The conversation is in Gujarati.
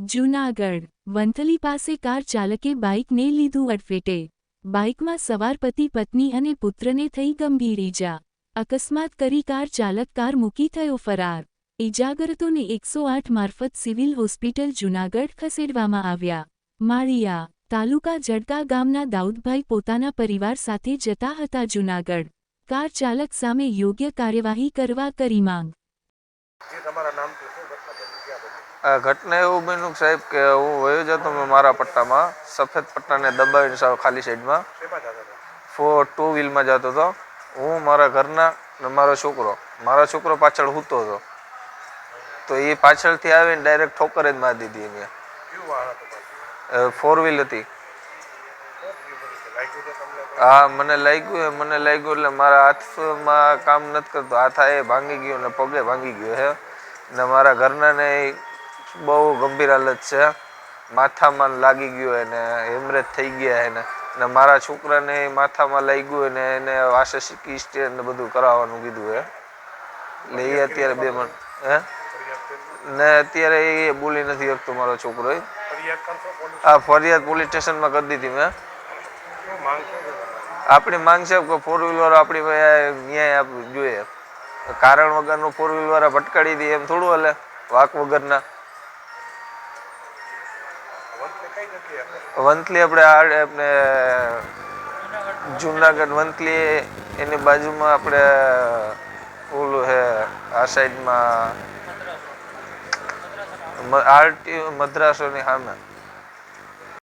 જૂનાગઢ, વંથલી પાસે કાર ચાલકે બાઇકને લીધું અડફેટે. બાઇકમાં સવાર પતિ, પત્ની અને પુત્રને થઈ ગંભીર ઈજા. અકસ્માત કરી કાર ચાલક કાર મૂકી થયો ફરાર. ઈજાગ્રતોને એકસો આઠ મારફત સિવિલ હોસ્પિટલ જૂનાગઢ ખસેડવામાં આવ્યા. માળિયા તાલુકા જડકા ગામના દાઉદભાઈ પોતાના પરિવાર સાથે જતા હતા જૂનાગઢ. કાર ચાલક સામે યોગ્ય કાર્યવાહી કરવા કરી માંગ. ઘટના એવું બન્યું સાહેબ કે હું વયો જતો મારા પટ્ટામાં સફેદ પટ્ટાને દબાવીને સાવ ખાલી સાઈડમાં ફોર ટુ વ્હીલમાં જતો હતો. હું મારા ઘરના ને મારો છોકરો મારો છોકરો પાછળ હૂતો હતો. તો એ પાછળથી આવીને ડાયરેક્ટ ઠોકર જ મારી દીધી એને. ફોર વ્હીલ હતી શું થયું બધું છે લાગ્યું છે તમને કોઈ? હા મને લાગ્યું મને લાગ્યું એટલે મારા હાથમાં કામ નથી કરતો. હાથ એ ભાંગી ગયો ને પગે ભાંગી ગયો છે ને મારા ઘરનાને બહુ ગંભીર હાલત છે. માથામાં લાગી ગયો એને હેમરેજ થઈ ગયા એને. ને મારા છોકરાને માથામાં લાગ્યું ને એને વાસે સીકી સ્ટેન ને બધું કરાવવાનું કીધું હે. એટલે એ અત્યારે બે મણ હે? ને અત્યારે એ બોલી નથી શકતો મારો છોકરો ય. ફરિયાદ પોલીસ આ ફરિયાદ પોલીસ સ્ટેશનમાં કરી દીધી મેં. આપણી માંગ છે કે ફોર વ્હીલર આપણી ન્યાય જોઈએ કારણ વગરનું ફોર વ્હીલર ભટકાડી દે એમ થોડું હલે, વાક વગરના? વંથલી આપણે આપણે જુનાગઢ વંથલી, એની બાજુમાં આપણે ઓલું હે, આ સાઈડમાં આરટી મદ્રાસોની સામે